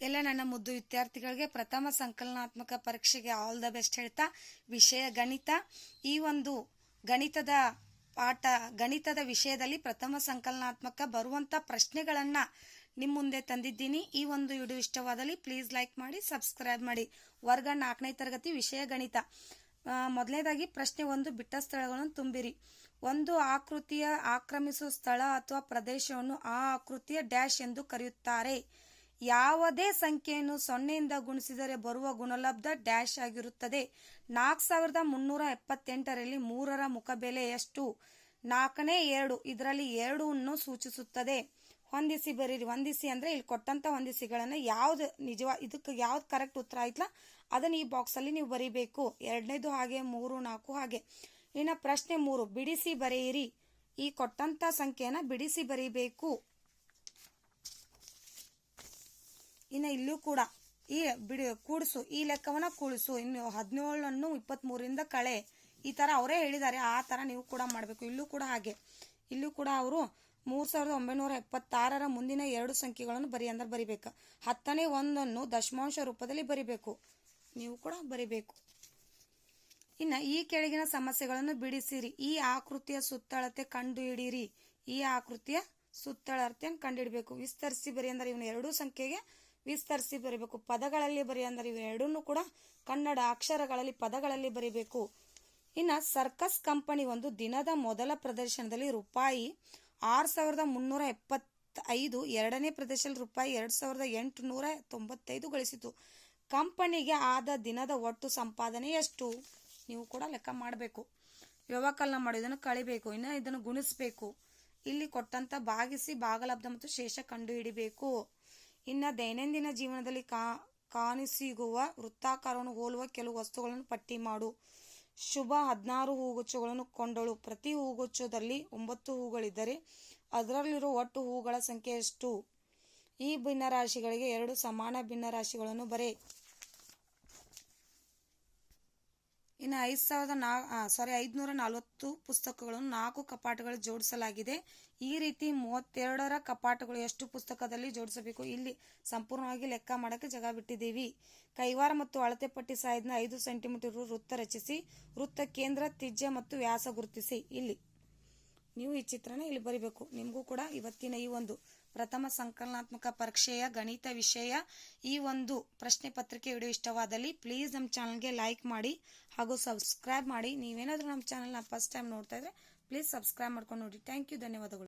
ಎಲ್ಲ ನನ್ನ ಮುದ್ದು ವಿದ್ಯಾರ್ಥಿಗಳಿಗೆ ಪ್ರಥಮ ಸಂಕಲನಾತ್ಮಕ ಪರೀಕ್ಷೆಗೆ ಆಲ್ ದ ಬೆಸ್ಟ್ ಹೇಳ್ತಾ, ವಿಷಯ ಗಣಿತ. ಈ ಒಂದು ಗಣಿತದ ಪಾಠ, ಗಣಿತದ ವಿಷಯದಲ್ಲಿ ಪ್ರಥಮ ಸಂಕಲನಾತ್ಮಕ ಬರುವಂತ ಪ್ರಶ್ನೆಗಳನ್ನ ನಿಮ್ಮ ಮುಂದೆ ತಂದಿದ್ದೀನಿ. ಈ ಒಂದು ವಿಡಿಯೋ ಇಷ್ಟವಾದಲ್ಲಿ ಪ್ಲೀಸ್ ಲೈಕ್ ಮಾಡಿ ಸಬ್ಸ್ಕ್ರೈಬ್ ಮಾಡಿ. ವರ್ಗ ನಾಲ್ಕನೇ ತರಗತಿ ವಿಷಯ ಗಣಿತ. ಮೊದಲನೇದಾಗಿ ಪ್ರಶ್ನೆ ಒಂದು, ಬಿಟ್ಟ ಸ್ಥಳಗಳನ್ನು ತುಂಬಿರಿ. ಒಂದು ಆಕೃತಿಯ ಆಕ್ರಮಿಸುವ ಸ್ಥಳ ಅಥವಾ ಪ್ರದೇಶವನ್ನು ಆ ಆಕೃತಿಯ ಡ್ಯಾಶ್ ಎಂದು ಕರೆಯುತ್ತಾರೆ. ಯಾವುದೇ ಸಂಖ್ಯೆಯನ್ನು ಸೊನ್ನೆಯಿಂದ ಗುಣಿಸಿದರೆ ಬರುವ ಗುಣಲಬ್ಧ ಡ್ಯಾಶ್ ಆಗಿರುತ್ತದೆ. ನಾಲ್ಕು ಸಾವಿರದ ಮುನ್ನೂರ ಎಪ್ಪತ್ತೆಂಟರಲ್ಲಿ ಮೂರರ ಮುಖಬೆಲೆ ಎಷ್ಟು ನಾಲ್ಕನೇ ಎರಡು, ಇದರಲ್ಲಿ ಎರಡನ್ನು ಸೂಚಿಸುತ್ತದೆ. ಹೊಂದಿಸಿ ಬರೀರಿ. ಹೊಂದಿಸಿ ಅಂದ್ರೆ ಇಲ್ಲಿ ಕೊಟ್ಟಂತ ಹೊಂದಿಸಿಗಳನ್ನ ಯಾವ್ದು ನಿಜವ, ಇದಕ್ಕೆ ಯಾವ್ದು ಕರೆಕ್ಟ್ ಉತ್ತರ ಆಯ್ತಲ್ಲ, ಅದನ್ನ ಈ ಬಾಕ್ಸ್ ಅಲ್ಲಿ ನೀವು ಬರೀಬೇಕು. ಎರಡನೇದು ಹಾಗೆ, ಮೂರು, ನಾಲ್ಕು ಹಾಗೆ. ಇನ್ನ ಪ್ರಶ್ನೆ ಮೂರು, ಬಿಡಿಸಿ ಬರೆಯಿರಿ. ಈ ಕೊಟ್ಟಂತ ಸಂಖ್ಯೆಯನ್ನ ಬಿಡಿಸಿ ಬರೀಬೇಕು. ಇನ್ನ ಇಲ್ಲೂ ಕೂಡ ಈ ಬಿಡಿ ಕೂಡಿಸು, ಈ ಲೆಕ್ಕವನ್ನ ಕೂಡಿಸು. ಇನ್ನು ಹದಿನೇಳನ್ನು ಇಪ್ಪತ್ತ್ಮೂರಿಂದ ಕಳೆ. ಈ ತರ ಅವರೇ ಹೇಳಿದ್ದಾರೆ. ಆ ತರ ನೀವು ಕೂಡ ಮಾಡಬೇಕು. ಇಲ್ಲೂ ಕೂಡ ಹಾಗೆ. ಇಲ್ಲೂ ಕೂಡ ಅವರು ಮೂರು ಸಾವಿರದ ಒಂಬೈನೂರ ಎಪ್ಪತ್ತಾರರ ಮುಂದಿನ ಎರಡು ಸಂಖ್ಯೆಗಳನ್ನು ಬರಿ ಅಂದ್ರೆ ಬರಿಬೇಕು. ಹತ್ತನೇ ಒಂದನ್ನು ದಶಮಾಂಶ ರೂಪದಲ್ಲಿ ಬರಿಬೇಕು. ನೀವು ಕೂಡ ಬರಿಬೇಕು. ಇನ್ನ ಈ ಕೆಳಗಿನ ಸಮಸ್ಯೆಗಳನ್ನು ಬಿಡಿಸಿರಿ. ಈ ಆಕೃತಿಯ ಸುತ್ತಳತೆ ಕಂಡು ಹಿಡೀರಿ ಈ ಆಕೃತಿಯ ಸುತ್ತಳತೆಯನ್ನು ಕಂಡುಹಿಡಬೇಕು. ವಿಸ್ತರಿಸಿ ಬರಿ ಅಂದ್ರೆ ಇವನು ಎರಡೂ ಸಂಖ್ಯೆಗೆ ವಿಸ್ತರಿಸಿ ಬರಿಬೇಕು. ಪದಗಳಲ್ಲಿ ಬರಿ ಅಂದ್ರೆ ಇವೆರಡನ್ನೂ ಕೂಡ ಕನ್ನಡ ಅಕ್ಷರಗಳಲ್ಲಿ ಪದಗಳಲ್ಲಿ ಬರಿಬೇಕು. ಇನ್ನ ಸರ್ಕಸ್ ಕಂಪನಿ ಒಂದು ದಿನದ ಮೊದಲ ಪ್ರದರ್ಶನದಲ್ಲಿ ರೂಪಾಯಿ ಆರು ಸಾವಿರದ ಮುನ್ನೂರ ಎಪ್ಪತ್ತೈದು ಎರಡನೇ ಪ್ರದರ್ಶನದಲ್ಲಿ ರೂಪಾಯಿ ಎರಡ್ ಸಾವಿರದ ಎಂಟುನೂರ ತೊಂಬತ್ತೈದು ಗಳಿಸಿತು. ಕಂಪನಿಗೆ ಆದ ದಿನದ ಒಟ್ಟು ಸಂಪಾದನೆ ಎಷ್ಟು? ನೀವು ಕೂಡ ಲೆಕ್ಕ ಮಾಡಬೇಕು. ವ್ಯವಕಲನ ಮಾಡಿ ಇದನ್ನು ಕಳಿಬೇಕು. ಇನ್ನು ಇದನ್ನು ಗುಣಿಸಬೇಕು. ಇಲ್ಲಿ ಕೊಟ್ಟಂತ ಭಾಗಿಸಿ ಭಾಗಲಬ್ಧ ಮತ್ತು ಶೇಷ ಕಂಡು ಹಿಡಿಬೇಕು ಇನ್ನ ದೈನಂದಿನ ಜೀವನದಲ್ಲಿ ಕಾ, ಕಾಣಿಸಿಗುವ ವೃತ್ತಾಕಾರವನ್ನು ಹೋಲುವ ಕೆಲವು ವಸ್ತುಗಳನ್ನು ಪಟ್ಟಿ ಮಾಡು. ಶುಭ ಹದಿನಾರು ಹೂಗುಚ್ಚುಗಳನ್ನು ಕೊಂಡಳು. ಪ್ರತಿ ಹೂಗುಚ್ಚದಲ್ಲಿ ಒಂಬತ್ತು ಹೂಗಳಿದ್ದರೆ ಅದರಲ್ಲಿರುವ ಒಟ್ಟು ಹೂಗಳ ಸಂಖ್ಯೆ ಎಷ್ಟು? ಈ ಭಿನ್ನರಾಶಿಗಳಿಗೆ ಎರಡು ಸಮಾನ ಭಿನ್ನರಾಶಿಗಳನ್ನು ಬರೆ. ಇನ್ನು ಐದು ಸಾವಿರದ ನಾ ಸಾರಿ ಐದುನೂರ ನಲವತ್ತು ಪುಸ್ತಕಗಳನ್ನು ನಾಲ್ಕು ಕಪಾಟಗಳು ಜೋಡಿಸಲಾಗಿದೆ. ಈ ರೀತಿ ಮೂವತ್ತೆರಡರ ಕಪಾಟಗಳು ಎಷ್ಟು ಪುಸ್ತಕದಲ್ಲಿ ಜೋಡಿಸಬೇಕು? ಇಲ್ಲಿ ಸಂಪೂರ್ಣವಾಗಿ ಲೆಕ್ಕ ಮಾಡಕ್ಕೆ ಜಾಗ ಬಿಟ್ಟಿದ್ದೀವಿ. ಕೈವಾರ ಮತ್ತು ಅಳತೆ ಪಟ್ಟಿ ಸಹಾಯದಿಂದ ಐದು ಸೆಂಟಿಮೀಟರ್ ವೃತ್ತ ರಚಿಸಿ, ವೃತ್ತ ಕೇಂದ್ರ, ತ್ರಿಜ್ಯ ಮತ್ತು ವ್ಯಾಸ ಗುರುತಿಸಿ. ಇಲ್ಲಿ ನೀವು ಈ ಚಿತ್ರನ ಇಲ್ಲಿ ಬರಿಬೇಕು. ನಿಮಗೂ ಕೂಡ ಇವತ್ತಿನ ಈ ಒಂದು ಪ್ರಥಮ ಸಂಕಲನಾತ್ಮಕ ಪರೀಕ್ಷೆಯ, ಗಣಿತ ವಿಷಯ, ಈ ಒಂದು ಪ್ರಶ್ನೆ ಪತ್ರಿಕೆ ವಿಡಿಯೋ ಇಷ್ಟವಾದಲ್ಲಿ ಪ್ಲೀಸ್ ನಮ್ಮ ಚಾನಲ್ಗೆ ಲೈಕ್ ಮಾಡಿ ಹಾಗೂ ಸಬ್ಸ್ಕ್ರೈಬ್ ಮಾಡಿ. ನೀವೇನಾದರೂ ನಮ್ಮ ಚಾನಲ್ನ ಫಸ್ಟ್ ಟೈಮ್ ನೋಡ್ತಾ ಇದ್ರೆ ಪ್ಲೀಸ್ ಸಬ್ಸ್ಕ್ರೈಬ್ ಮಾಡ್ಕೊಂಡು ನೋಡಿ. ಥ್ಯಾಂಕ್ ಯು ಧನ್ಯವಾದಗಳು.